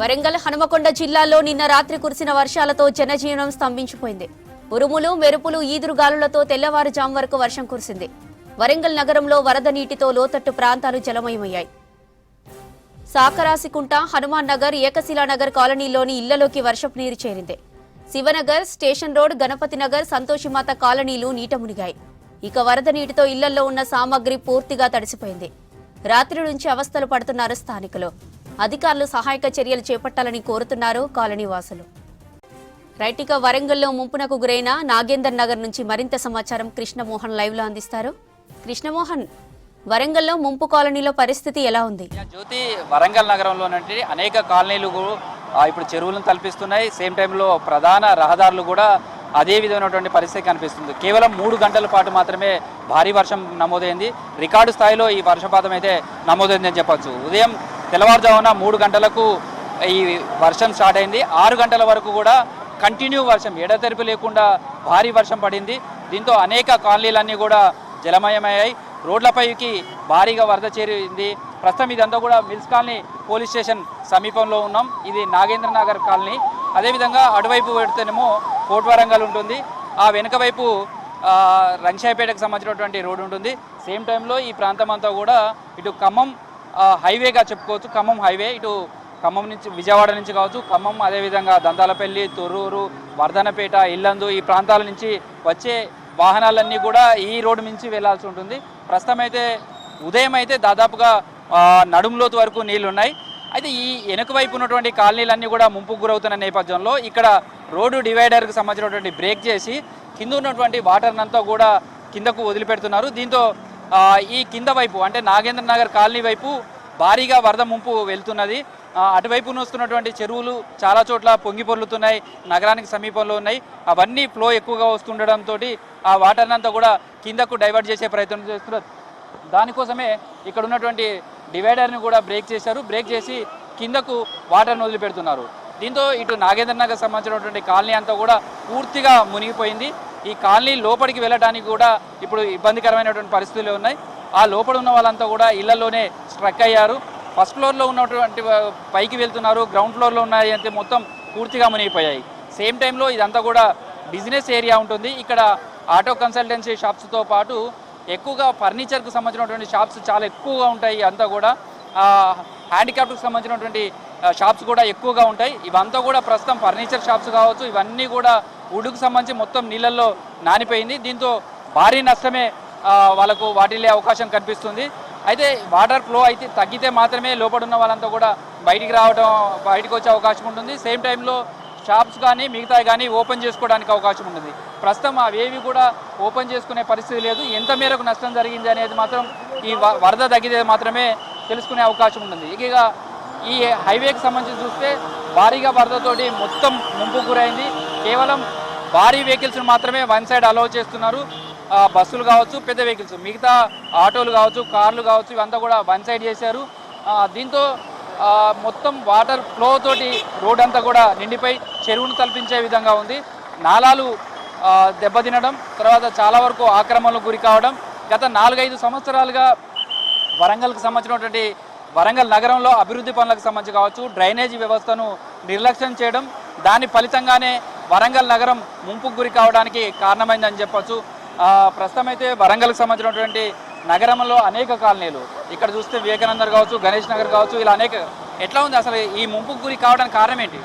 వరంగల్ హనుమకొండ జిల్లాలో నిన్న రాత్రి కురిసిన వర్షాలతో జనజీవనం స్తంభించిపోయింది. ఉరుములు మెరుపులు ఈదురుగాలులతో తెల్లవారుజాము వరకు వర్షం కురిసింది. వరంగల్ నగరంలో వరద నీటితో లోతట్టు ప్రాంతాలు జలమయమయ్యాయి. సాకరాసికుంట హనుమాన్ నగర్ ఏకశిలానగర్ కాలనీలోని ఇళ్ళలోకి వర్షపు నీరు చేరింది. శివనగర్ స్టేషన్ రోడ్ గణపతి నగర్ సంతోషిమాత కాలనీలు నీట మునిగాయి. ఇక వరద నీటితో ఇళ్ళలో ఉన్న సామాగ్రి పూర్తిగా తడిసిపోయింది. రాత్రి నుంచి అవస్థలు పడుతున్నారు స్థానికులు. అధికారులు సహాయక చర్యలు చేపట్టాలని కోరుతున్నారు కాలనీ వాసులు. వరంగల్లో ముంపునకు గురైన నాగేందర్ నగర్ నుంచి మరింత సమాచారం కృష్ణమోహన్ లైవ్లో అందిస్తారు. కృష్ణమోహన్ వరంగల్లో ముంపు కాలనీలో పరిస్థితి ఎలా ఉంది? జ్యోతి వరంగల్ నగరంలోనంటే అనేక కాలనీలు ఇప్పుడు చెరువులను తలపిస్తున్నాయి. సేమ్ టైంలో ప్రధాన రహదారులు కూడా అదే విధమైనటువంటి పరిస్థితి కనిపిస్తుంది. కేవలం మూడు గంటల పాటు మాత్రమే భారీ వర్షం నమోదైంది. రికార్డు స్థాయిలో ఈ వర్షపాతం అయితే నమోదైందని చెప్పొచ్చు. ఉదయం తెల్లవారుజామున మూడు గంటలకు ఈ వర్షం స్టార్ట్ అయింది. ఆరు గంటల వరకు కూడా కంటిన్యూ వర్షం ఎడతెరిపి లేకుండా భారీ వర్షం పడింది. దీంతో అనేక కాలనీలన్నీ కూడా జలమయమయ్యాయి. రోడ్లపైకి భారీగా వరద చేరింది. ప్రస్తుతం ఇదంతా కూడా మిల్స్ కాలనీ పోలీస్ స్టేషన్ సమీపంలో ఉన్నాం. ఇది నాగేంద్ర నగర్ కాలనీ. అదేవిధంగా అటువైపు పెడితేనేమో కోట్ వరంగల్ ఉంటుంది. ఆ వెనుక వైపు రంగశాయపేటకు సంబంధించినటువంటి రోడ్డు ఉంటుంది. సేమ్ టైంలో ఈ ప్రాంతం అంతా కూడా ఇటు ఖమ్మం హైవేగా చెప్పుకోవచ్చు. ఖమ్మం హైవే ఇటు ఖమ్మం నుంచి విజయవాడ నుంచి కావచ్చు. ఖమ్మం అదేవిధంగా దంతాలపల్లి తొర్రూరు వర్ధనపేట ఇల్లందు ఈ ప్రాంతాల నుంచి వచ్చే వాహనాలన్నీ కూడా ఈ రోడ్డు నుంచి వెళ్ళాల్సి ఉంటుంది. ప్రస్తుతం అయితే ఉదయం అయితే దాదాపుగా నడుములోతు వరకు నీళ్ళున్నాయి. అయితే ఈ వెనుక వైపు ఉన్నటువంటి కాలనీలన్నీ కూడా ముంపుకు గురవుతున్న నేపథ్యంలో ఇక్కడ రోడ్డు డివైడర్కి సంబంధించినటువంటి బ్రేక్ చేసి కింద ఉన్నటువంటి వాటర్నంతా కూడా కిందకు వదిలిపెడుతున్నారు. దీంతో ఈ కింద వైపు అంటే నాగేంద్ర నగర్ కాలనీ వైపు భారీగా వరద ముంపు వెళ్తున్నది. అటువైపు వస్తున్నటువంటి చెరువులు చాలా చోట్ల పొంగి పొర్లుతున్నాయి నగరానికి సమీపంలో ఉన్నాయి. అవన్నీ ఫ్లో ఎక్కువగా వస్తుండడంతో ఆ వాటర్ అంతా కూడా కిందకు డైవర్ట్ చేసే ప్రయత్నం చేస్తున్నారు. దానికోసమే ఇక్కడ ఉన్నటువంటి డివైడర్ని కూడా బ్రేక్ చేశారు. బ్రేక్ చేసి కిందకు వాటర్ని వదిలిపెడుతున్నారు. దీంతో ఇటు నాగేంద్ర నగర్ సంబంధించినటువంటి కాలనీ అంతా కూడా పూర్తిగా మునిగిపోయింది. ఈ కాలనీ లోపలికి వెళ్ళడానికి కూడా ఇప్పుడు ఇబ్బందికరమైనటువంటి పరిస్థితులు ఉన్నాయి. ఆ లోపల ఉన్న వాళ్ళంతా కూడా ఇళ్ళలోనే స్ట్రక్ అయ్యారు. ఫస్ట్ ఫ్లోర్లో ఉన్నటువంటి పైకి వెళ్తున్నారు. గ్రౌండ్ ఫ్లోర్లో ఉన్నాయి అంటే మొత్తం పూర్తిగా మునిగిపోయాయి. సేమ్ టైంలో ఇదంతా కూడా బిజినెస్ ఏరియా ఉంటుంది. ఇక్కడ ఆటో కన్సల్టెన్సీ షాప్స్తో పాటు ఎక్కువగా ఫర్నిచర్కు సంబంధించినటువంటి షాప్స్ చాలా ఎక్కువగా ఉంటాయి. అంతా కూడా. హ్యాండిక్రాఫ్ట్కి సంబంధించినటువంటి షాప్స్ కూడా ఎక్కువగా ఉంటాయి. ఇవంతా కూడా ప్రస్తుతం ఫర్నిచర్ షాప్స్ కావచ్చు ఇవన్నీ కూడా ఉడుకు సంబంధించి మొత్తం నీళ్ళల్లో నానిపోయింది. దీంతో భారీ నష్టమే వాళ్ళకు వాటిల్లే అవకాశం కనిపిస్తుంది. అయితే వాటర్ ఫ్లో అయితే తగ్గితే మాత్రమే లోపడున్న వాళ్ళంతా కూడా బయటికి రావడం బయటికి వచ్చే అవకాశం ఉంటుంది. సేమ్ టైంలో షాప్స్ కానీ మిగతా కానీ ఓపెన్ చేసుకోవడానికి అవకాశం ఉంటుంది ప్రస్తుతం అవేవి కూడా ఓపెన్ చేసుకునే పరిస్థితి లేదు. ఎంత మేరకు నష్టం జరిగింది అనేది మాత్రం ఈ వరద తగ్గితే మాత్రమే తెలుసుకునే అవకాశం ఉంటుంది ఇక ఈ హైవేకి సంబంధించి చూస్తే భారీగా వరదతోటి మొత్తం ముంపు గురైంది. కేవలం భారీ వెహికల్స్ని మాత్రమే వన్ సైడ్ అలౌ చేస్తున్నారు. బస్సులు కావచ్చు పెద్ద వెహికల్స్ మిగతా ఆటోలు కావచ్చు కార్లు కావచ్చు ఇవంతా కూడా వన్ సైడ్ చేశారు. దీంతో మొత్తం వాటర్ ఫ్లో తోటి రోడ్ అంతా కూడా నిండిపోయి చెరువును తలపించే విధంగా ఉంది. నాలాలు దెబ్బతినడం తర్వాత చాలా వరకు ఆక్రమణలకు గురి కావడం గత నాలుగైదు సంవత్సరాలుగా వరంగల్కి సంబంధించినటువంటి వరంగల్ నగరంలో అభివృద్ధి పనులకు సంబంధించి కావచ్చు డ్రైనేజీ వ్యవస్థను నిర్లక్ష్యం చేయడం దాని ఫలితంగానే వరంగల్ నగరం ముంపుకు గురి కావడానికి కారణమైందని చెప్పొచ్చు. ఆ, ప్రస్తుతం అయితే వరంగల్కి సంబంధించినటువంటి నగరంలో అనేక కాలనీలు. ఇక్కడ చూస్తే వివేకానందర్ కావచ్చు గణేష్ నగర్ కావచ్చు ఇలా అనేక ఎట్లా ఉంది అసలు ఈ ముంపుకు గురి కావడానికి కారణం ఏంటి?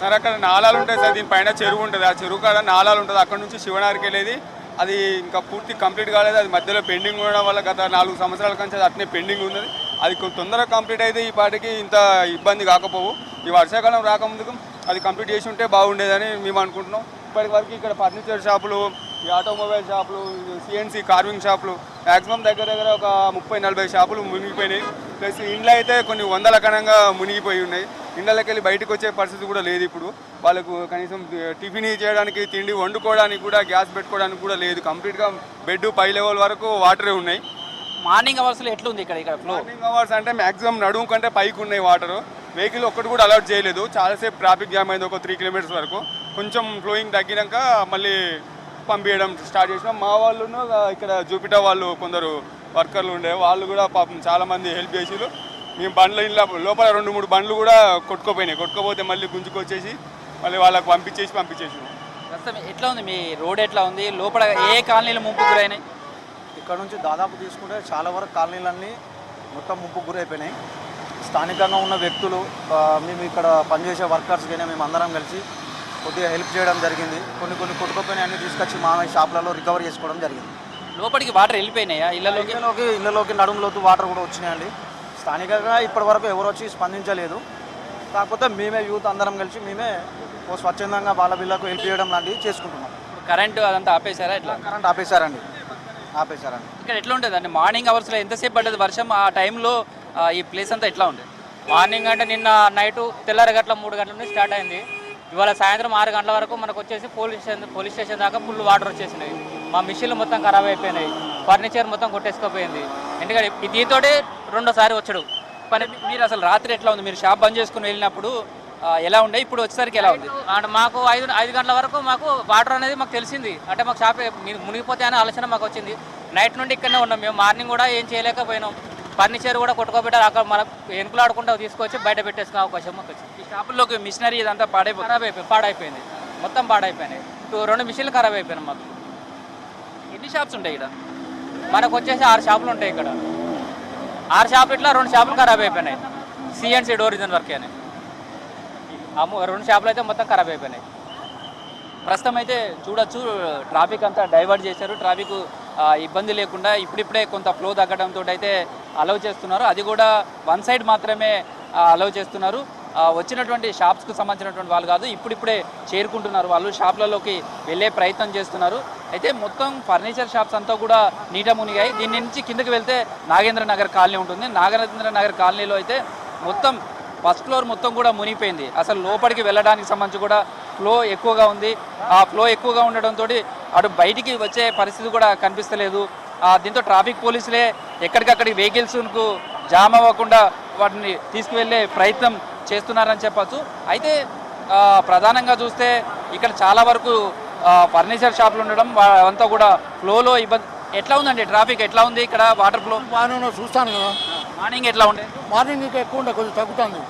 సార్ అక్కడ నాళాలు ఉంటాయి సార్ దీనిపైన చెరువు ఉంటుంది. ఆ చెరువు కాడ నాళాలు ఉంటుంది. అక్కడ నుంచి శివనారికి వెళ్ళేది. అది ఇంకా పూర్తి కంప్లీట్ కాలేదు. అది మధ్యలో పెండింగ్ ఉండడం వల్ల గత నాలుగు సంవత్సరాల నుంచి అది అట్నే పెండింగ్ ఉన్నది. అది తొందరగా కంప్లీట్ అయితే ఈ పాటికి ఇంత ఇబ్బంది కాకపోవు. ఈ వర్షాకాలం రాకముందుకు అది కంప్లీట్ చేసి ఉంటే బాగుండేదని మేము అనుకుంటున్నాం. ఇప్పటి వరకు ఇక్కడ ఫర్నిచర్ షాపులు ఈ ఆటోమొబైల్ షాపులు సిఎన్సి కార్వింగ్ షాపులు మ్యాక్సిమం దగ్గర దగ్గర ఒక ముప్పై నలభై షాపులు మునిగిపోయినాయి. ప్లస్ ఇండ్లు అయితే కొన్ని వందల కణంగా మునిగిపోయి ఉన్నాయి. ఇండ్లకి వెళ్ళి బయటకు వచ్చే పరిస్థితి కూడా లేదు ఇప్పుడు. వాళ్ళకు కనీసం టిఫిన్ చేయడానికి తిండి వండుకోవడానికి కూడా గ్యాస్ పెట్టుకోవడానికి కూడా లేదు. కంప్లీట్గా బెడ్ పై లెవెల్ వరకు వాటరే ఉన్నాయి. మార్నింగ్ అవర్స్లో ఎట్లుంది ఇక్కడ ఇక్కడ ఫ్లో మార్నింగ్ అవర్స్ అంటే మాక్సిమం నడుము కంటే పైకి ఉన్నాయి వాటర్. వెహికల్ ఒక్కటి కూడా అలౌట్ చేయలేదు. చాలాసేపు ట్రాఫిక్ జామ్ అయింది ఒక త్రీ కిలోమీటర్స్ వరకు. కొంచెం ఫ్లోయింగ్ తగ్గినాక మళ్ళీ పంపించడం స్టార్ట్ చేసినాం. మా వాళ్ళును ఇక్కడ జూపిటర్ వాళ్ళు కొందరు వర్కర్లు ఉండే. వాళ్ళు కూడా పాపం చాలా మంది హెల్ప్ చేసిరు మేము బండ్ల ఇంట్లో లోపల రెండు మూడు బండ్లు కూడా కొట్టుకోపోయినాయి. కొట్టుకోపోతే మళ్ళీ గుంజుకొచ్చేసి మళ్ళీ వాళ్ళకి పంపించేసి పంపించేసి ప్రస్తుతం ఎట్లా ఉంది? మీ రోడ్ ఎట్లా ఉంది? లోపల ఏ కాలనీలు ముంపు గురైనాయి? ఇక్కడ నుంచి దాదాపు తీసుకుంటే చాలా వరకు కాలనీలన్నీ మొత్తం ముప్పు గురైపోయినాయి. స్థానికంగా ఉన్న వ్యక్తులు మేము ఇక్కడ పనిచేసే వర్కర్స్ కానీ మేము అందరం కలిసి కొద్దిగా హెల్ప్ చేయడం జరిగింది. కొన్ని కొన్ని కొట్టుకుపోయినాయి అన్ని తీసుకొచ్చి మా షాప్లలో రికవర్ చేసుకోవడం జరిగింది. లోపలికి వాటర్ వెళ్ళిపోయినాయా? ఇళ్ళలోకి ఇళ్ళలోకి ఇళ్ళలోకి నడుములోతు వాటర్ కూడా వచ్చినాయండి. స్థానికంగా ఇప్పటి వరకు ఎవరు వచ్చి స్పందించలేదు. కాకపోతే మేమే యూత్ అందరం కలిసి మేమే ఓ స్వచ్ఛందంగా వాళ్ళ వీళ్ళకు హెల్ప్ చేయడం లాంటివి చేసుకుంటున్నాం. కరెంటు అదంతా ఆపేశారా ఎట్లా కరెంట్ ఆపేశారండి. ఆపేశారండి ఇక్కడ ఎట్లా ఉంటుంది అంటే మార్నింగ్ అవర్స్లో ఎంతసేపు పడ్డది వర్షం? ఆ టైంలో ఈ ప్లేస్ అంతా ఎట్లా ఉండేది మార్నింగ్ అంటే నిన్న నైట్ తెల్లారి గంటల మూడు గంటల నుంచి స్టార్ట్ అయింది. ఇవాళ సాయంత్రం ఆరు గంటల వరకు మనకు వచ్చేసి పోలీస్ స్టేషన్ పోలీస్ స్టేషన్ దాకా ఫుల్ వాటర్ వచ్చేసినాయి. మా మిషన్లు మొత్తం ఖరాబ్ అయిపోయినాయి. ఫర్నిచర్ మొత్తం కొట్టేసుకుపోయింది. ఎందుకంటే దీంతో రెండోసారి వచ్చాడు. పని మీరు అసలు రాత్రి ఎట్లా ఉంది? మీరు షాప్ బంద్ చేసుకుని వెళ్ళినప్పుడు ఎలా ఉండే? ఇప్పుడు వచ్చేసరికి ఎలా ఉంది? అండ్ మాకు ఐదు ఐదు గంటల వరకు మాకు వాటర్ అనేది మాకు తెలిసింది. అంటే మాకు షాప్ మునిగిపోతే అనే ఆలోచన మాకు వచ్చింది. నైట్ నుండి ఇక్కడనే ఉన్నాం మేము. మార్నింగ్ కూడా ఏం చేయలేకపోయినాం. ఫర్నిచర్ కూడా కొట్టుకోబెట్టారు అక్కడ మనం ఎనుకులాడుకుంటూ తీసుకొచ్చి బయట పెట్టేసుకునే అవకాశం మాకు వచ్చింది. ఈ షాపుల్లోకి మిషనరీ ఇదంతా పాడైపోతుంది ఖరాబ్ అయిపోయింది పాడైపోయింది. మొత్తం పాడైపోయినాయి. టూ రెండు మిషన్లు ఖరాబ్ అయిపోయినాయి మాకు. ఎన్ని షాప్స్ ఉంటాయి ఇక్కడ? మనకు వచ్చేసి ఆరు షాపులు ఉంటాయి ఇక్కడ. ఆరు షాపులు ఇట్లా రెండు షాపులు ఖరాబ్ అయిపోయినాయి. సిఎన్సీ డోరిజన్ వర్క్ అని. ఆ రెండు షాపులు అయితే మొత్తం ఖరాబ్ అయిపోయినాయి. ప్రస్తుతం అయితే చూడొచ్చు ట్రాఫిక్ అంతా డైవర్ట్ చేశారు. ట్రాఫిక్ ఇబ్బంది లేకుండా ఇప్పుడిప్పుడే కొంత ఫ్లో తగ్గడంతో అయితే అలౌ చేస్తున్నారు. అది కూడా వన్ సైడ్ మాత్రమే అలౌ చేస్తున్నారు. వచ్చినటువంటి షాప్స్కు సంబంధించినటువంటి వాళ్ళు కాదు ఇప్పుడిప్పుడే చేరుకుంటున్నారు వాళ్ళు. షాప్లలోకి వెళ్ళే ప్రయత్నం చేస్తున్నారు. అయితే మొత్తం ఫర్నిచర్ షాప్స్ అంతా కూడా నీట మునిగాయి. దీని నుంచి కిందకి వెళ్తే నాగేంద్ర నగర్ కాలనీ ఉంటుంది. నాగేంద్ర నగర్ కాలనీలో అయితే మొత్తం ఫస్ట్ ఫ్లోర్ మొత్తం కూడా మునిగిపోయింది. అసలు లోపలికి వెళ్ళడానికి సంబంధించి కూడా ఫ్లో ఎక్కువగా ఉంది. ఆ ఫ్లో ఎక్కువగా ఉండడంతో అటు బయటికి వచ్చే పరిస్థితి కూడా కనిపిస్తలేదు. ఆ, దీంతో ట్రాఫిక్ పోలీసులే ఎక్కడికక్కడికి వెహికల్స్కు జామ్ అవ్వకుండా వాటిని తీసుకువెళ్ళే ప్రయత్నం చేస్తున్నారని చెప్పచ్చు. అయితే ప్రధానంగా చూస్తే ఇక్కడ చాలా వరకు ఫర్నిచర్ షాపులు ఉండడం అంతా కూడా ఫ్లోలో ఇబ్బంది. ఎట్లా ఉందండి ట్రాఫిక్? ఎట్లా ఉంది ఇక్కడ వాటర్ ఫ్లో? బాగానే ఉన్నా చూస్తాను కదా. మార్నింగ్ ఎట్లా ఉండే? మార్నింగ్ ఇంకా ఎక్కువ ఉండే కొంచెం తగ్గుతుంది.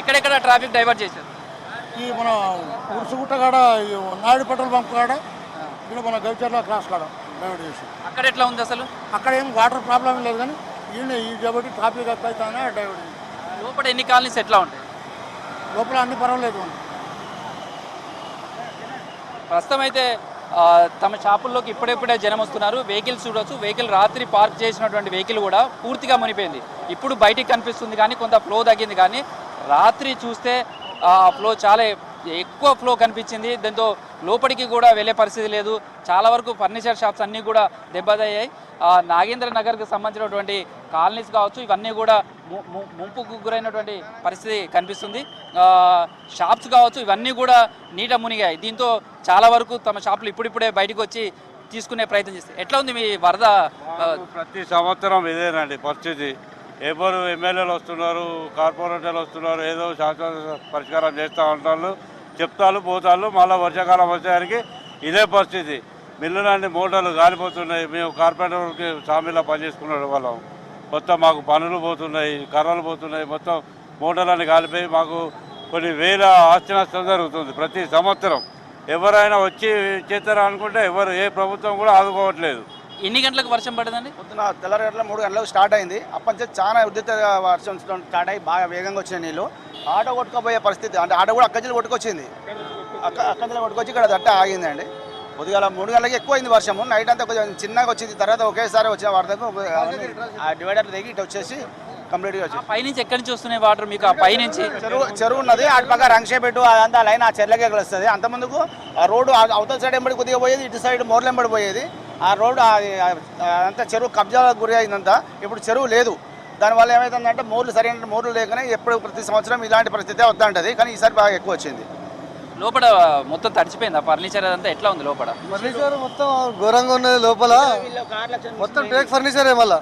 ఎక్కడెక్కడ ట్రాఫిక్ డైవర్ట్ చేశారు? ఈ మన ఉరుసుగుట్ట కాడ నాయుడు పెట్రోల్ బంక్ కాడ ఇక్కడ మన గవిచర్ల క్రాస్ కాడ డైవర్ట్ చేసి అక్కడ ఎట్లా ఉంది అసలు? అక్కడ ఏం వాటర్ ప్రాబ్లం లేదు కానీ ఈయన ఈ కాబట్టి ట్రాఫిక్ అవుతానే డైవర్ట్ చేసి లోపల ఎన్ని కాలనీస్ ఎట్లా ఉంటాయి? లోపల అన్ని పర్వాలేదు ప్రస్తుతం అయితే తమ షాపుల్లోకి ఇప్పుడిప్పుడే జనం వస్తున్నారు. వెహికల్స్ చూడొచ్చు. వెహికల్ రాత్రి పార్క్ చేసినటువంటి వెహికల్ కూడా పూర్తిగా మునిపోయింది ఇప్పుడు బయటికి కనిపిస్తుంది కానీ కొంత ఫ్లో తగ్గింది కానీ రాత్రి చూస్తే ఆ ఫ్లో చాలా ఎక్కువ ఫ్లో కనిపించింది. దాంతో లోపలికి కూడా వెళ్ళే పరిస్థితి లేదు. చాలా వరకు ఫర్నిచర్ షాప్స్ అన్నీ కూడా దెబ్బతయ్యాయి. ఆ, నాగేంద్ర నగర్కి సంబంధించినటువంటి కాలనీస్ కావచ్చు ఇవన్నీ కూడా ము- ము- ముంపుకు గురైనటువంటి పరిస్థితి కనిపిస్తుంది. షాప్స్ కావచ్చు ఇవన్నీ కూడా నీట మునిగాయి. దీంతో చాలా వరకు తమ షాపులు ఇప్పుడిప్పుడే బయటకు వచ్చి తీసుకునే ప్రయత్నం చేస్తాయి. ఎట్లా ఉంది మీ వరద? ప్రతి సంవత్సరం ఇదేనండి పరిస్థితి. ఎవరు ఎమ్మెల్యేలు వస్తున్నారు కార్పొరేటర్లు వస్తున్నారు ఏదో శాశ్వత పరిష్కారం చేస్తూ ఉంటారు చెప్తారు పోతారు మళ్ళీ వర్షాకాలం వచ్చేసరికి ఇదే పరిస్థితి. మిల్లు నుండి మోటార్లు గాలిపోతున్నాయి మేము కార్పొరేటర్కి సామీలా పనిచేసుకున్నాడు వాళ్ళం. మొత్తం మాకు పనులు పోతున్నాయి కర్రలు పోతున్నాయి మొత్తం మోటార్లన్నీ కాలిపోయి మాకు కొన్ని వేల ఆస్తి నష్టం జరుగుతుంది ప్రతి సంవత్సరం. ఎవరైనా వచ్చి చేస్తారా అనుకుంటే ఎవరు ఏ ప్రభుత్వం కూడా ఆదుకోవట్లేదు. ఎన్ని గంటలకు వర్షం పడదండి? పొద్దున తెల్లారి గంటల మూడు గంటలకు స్టార్ట్ అయింది. అప్పటి నుంచి చాలా ఉద్రిక్తగా వర్షం స్టార్ట్ అయ్యి బాగా వేగంగా వచ్చిన నీళ్ళు ఆటో కొట్టుకోపోయే పరిస్థితి అంటే ఆటో కూడా అక్కడి కొట్టుకొచ్చింది. అక్క అక్కడి నుంచి కొట్టుకొచ్చి ఇక్కడ దట్ట ఆగిందండి. పొద్దుగాల మూడు గంటలకి ఎక్కువ అయింది వర్షము నైట్ అంతా కొంచెం చిన్నగా వచ్చింది. తర్వాత ఒకేసారి వచ్చిన వరదకు ఆ డివైడర్ దిగి ఇటు వచ్చేసి కంప్లీట్గా వచ్చేసి. పైనుంచి ఎక్కడి నుంచి వస్తున్నాయి వాటర్ మీకు? ఆ పైనుంచి చెరువు చెరువు ఉన్నది. అటు పక్క రంగషేపెట్టు అదంతా లైన్ ఆ చెర్లకే కలుస్తుంది. అంత ముందుకు ఆ రోడ్డు అవతల సైడ్ ఎంబడి కొద్దిగా పోయేది ఇటు సైడ్ మోర్లు ఎంబడి పోయేది. ఆ రోడ్డు అంతా చెరువు కబ్జాలకు గురి అయిందంతా ఇప్పుడు చెరువు లేదు. దానివల్ల ఏమవుతుందంటే మోర్లు సరైన మోర్లు లేకనే ఎప్పుడు ప్రతి సంవత్సరం ఇలాంటి పరిస్థితి వస్తుంటుంది కానీ ఈసారి బాగా ఎక్కువ వచ్చింది. లోపల మొత్తం తడిచిపోయింది? ఆ ఫర్నిచర్ అదంతా ఎట్లా ఉంది లోపల? ఫర్నిచర్ మొత్తం ఘోరంగా ఉన్నది లోపల. మొత్తం టేక్ ఫర్నిచరే మళ్ళా.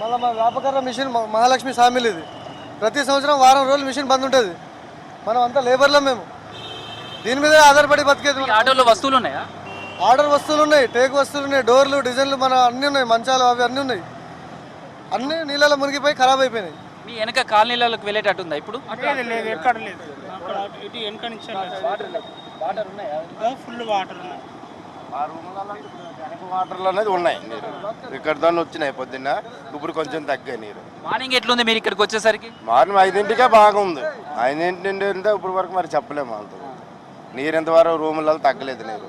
మళ్ళీ మా వ్యాపకార మిషన్ మహాలక్ష్మి సామిల్ ఇది. ప్రతి సంవత్సరం వారం రోజులు మిషన్ బంద్ ఉంటుంది. మనం అంతా లేబర్లో మేము. దీని మీదే ఆధారపడి బతికేది ఆటోలో వస్తువులు ఉన్నాయా? ఆర్డర్ వస్తువులు ఉన్నాయి టేక్ వస్తువులు ఉన్నాయి డోర్లు డిజైన్లు మన అన్నీ ఉన్నాయి మంచాలు అవి అన్నీ ఉన్నాయి. అన్నీ నీళ్ళలో మునిగిపోయి ఖరాబ్ అయిపోయినాయి. మీ వెనక కాలనీలకు వెళ్ళేటట్టుందా ఇప్పుడు? లేదు లేదు ఎక్కడ లేదు. అక్కడ ఇటు వెనక నుంచి ఫుల్ వాటర్ ఉన్నాయి. వాటర్లు అనేది ఉన్నాయి నీరు. ఇక్కడ దాన్ని వచ్చినాయి పొద్దున్న ఇప్పుడు కొంచెం తగ్గాయి నీరు. మార్నింగ్ ఎట్లుంది మీరు ఇక్కడికి వచ్చేసరికి? మార్నింగ్ ఐదింటికే బాగుంది. ఐదింటి నుండి ఇప్పుడు వరకు మరి చెప్పలేము అంత నీరు ఎంతవరకు రూములలో తగ్గలేదు నీరు.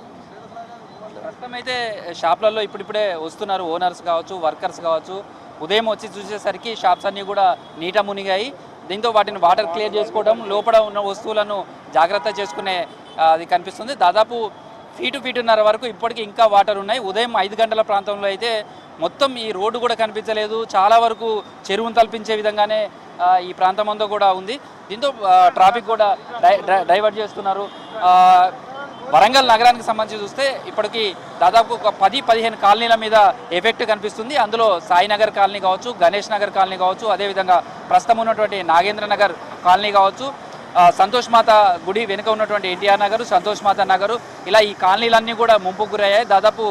మొత్తం అయితే షాప్లలో ఇప్పుడిప్పుడే వస్తున్నారు ఓనర్స్ కావచ్చు వర్కర్స్ కావచ్చు. ఉదయం వచ్చి చూసేసరికి షాప్స్ అన్నీ కూడా నీట మునిగాయి. దీంతో వాటిని వాటర్ క్లియర్ చేసుకోవడం లోపల ఉన్న వస్తువులను జాగ్రత్త చేసుకునే అది కనిపిస్తుంది. దాదాపు ఫీటు ఫీటున్నర వరకు ఇప్పటికీ ఇంకా వాటర్ ఉన్నాయి. ఉదయం ఐదు గంటల ప్రాంతంలో అయితే మొత్తం ఈ రోడ్డు కూడా కనిపించలేదు. చాలా వరకు చెరువును తలపించే విధంగానే ఈ ప్రాంతం అంతా కూడా ఉంది. దీంతో ట్రాఫిక్ కూడా డైవర్ట్ చేస్తున్నారు. వరంగల్ నగరానికి సంబంధించి చూస్తే ఇప్పటికి దాదాపు ఒక పది పదిహేను కాలనీల మీద ఎఫెక్ట్ కనిపిస్తుంది. అందులో సాయినగర్ కాలనీ కావచ్చు గణేష్ నగర్ కాలనీ కావచ్చు అదేవిధంగా ప్రస్తుతం ఉన్నటువంటి నాగేంద్ర నగర్ కాలనీ కావచ్చు సంతోష్ మాత గుడి వెనుక ఉన్నటువంటి ఎన్టీఆర్ నగరు సంతోష్ మాత నగరు ఇలా ఈ కాలనీలన్నీ కూడా ముంపుకు గురయ్యాయి. దాదాపు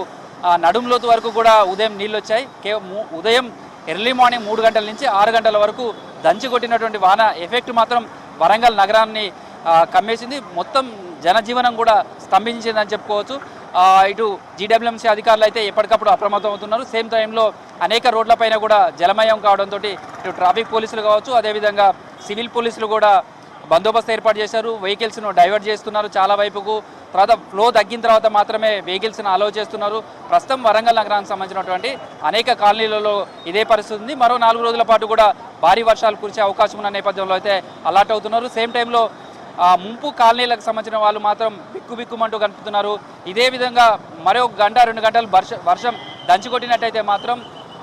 ఆ, నడుం లోతు వరకు కూడా ఉదయం నీళ్ళు వచ్చాయి. కే ఉదయం ఎర్లీ మార్నింగ్ మూడు గంటల నుంచి ఆరు గంటల వరకు దంచి కొట్టినటువంటి వాన ఎఫెక్ట్ మాత్రం వరంగల్ నగరాన్ని కమ్మేసింది. మొత్తం జనజీవనం కూడా స్తంభించిందని చెప్పుకోవచ్చు. ఇటు జీడబ్ల్యూఎంసీ అధికారులు అయితే ఎప్పటికప్పుడు అప్రమత్తం అవుతున్నారు సేమ్ టైంలో అనేక రోడ్లపైన కూడా జలమయం కావడంతో ఇటు ట్రాఫిక్ పోలీసులు కావచ్చు అదేవిధంగా సివిల్ పోలీసులు కూడా బందోబస్తు ఏర్పాటు చేశారు. వెహికల్స్ను డైవర్ట్ చేస్తున్నారు చాలా వైపుకు. తర్వాత ఫ్లో తగ్గిన తర్వాత మాత్రమే వెహికల్స్ను అలౌ చేస్తున్నారు. ప్రస్తుతం వరంగల్ నగరానికి సంబంధించినటువంటి అనేక కాలనీలలో ఇదే పరిస్థితి ఉంది. మరో నాలుగు రోజుల పాటు కూడా భారీ వర్షాలు కురిసే అవకాశం ఉన్న నేపథ్యంలో అయితే అలర్ట్ అవుతున్నారు. సేమ్ టైంలో ముంపు కాలనీలకు సంబంధించిన వాళ్ళు మాత్రం బిక్కుబిక్కుమంటూ కనిపిస్తున్నారు. ఇదే విధంగా మరో గంట రెండు గంటలు వర్ష వర్షం దంచుకొట్టినట్టయితే మాత్రం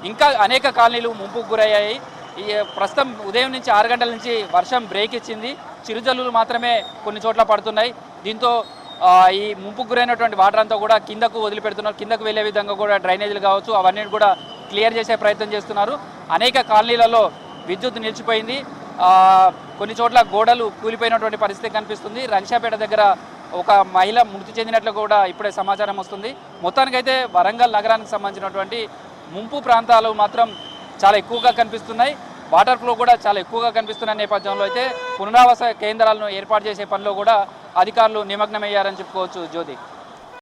ఇంకా అనేక కాలనీలు ముంపుకు గురయ్యాయి. ఈ ప్రస్తుతం ఉదయం నుంచి ఆరు గంటల నుంచి వర్షం బ్రేక్ ఇచ్చింది. చిరుజల్లులు మాత్రమే కొన్ని చోట్ల పడుతున్నాయి. దీంతో ఈ ముంపుకు గురైనటువంటి వాటర్ అంతా కూడా కిందకు వదిలిపెడుతున్నారు. కిందకు వెళ్ళే విధంగా కూడా డ్రైనేజీలు కావచ్చు అవన్నీ కూడా క్లియర్ చేసే ప్రయత్నం చేస్తున్నారు. అనేక కాలనీలలో విద్యుత్ నిలిచిపోయింది. కొన్ని చోట్ల గోడలు కూలిపోయినటువంటి పరిస్థితి కనిపిస్తుంది. రంశాపేట దగ్గర ఒక మహిళ మృతి చెందినట్లు కూడా ఇప్పుడే సమాచారం వస్తుంది. మొత్తానికైతే వరంగల్ నగరానికి సంబంధించినటువంటి ముంపు ప్రాంతాలు మాత్రం చాలా ఎక్కువగా కనిపిస్తున్నాయి. వాటర్ ఫ్లో కూడా చాలా ఎక్కువగా కనిపిస్తున్న నేపథ్యంలో అయితే పునరావాస కేంద్రాలను ఏర్పాటు చేసే పనిలో కూడా అధికారులు నిమగ్నమయ్యారని చెప్పుకోవచ్చు జ్యోతి.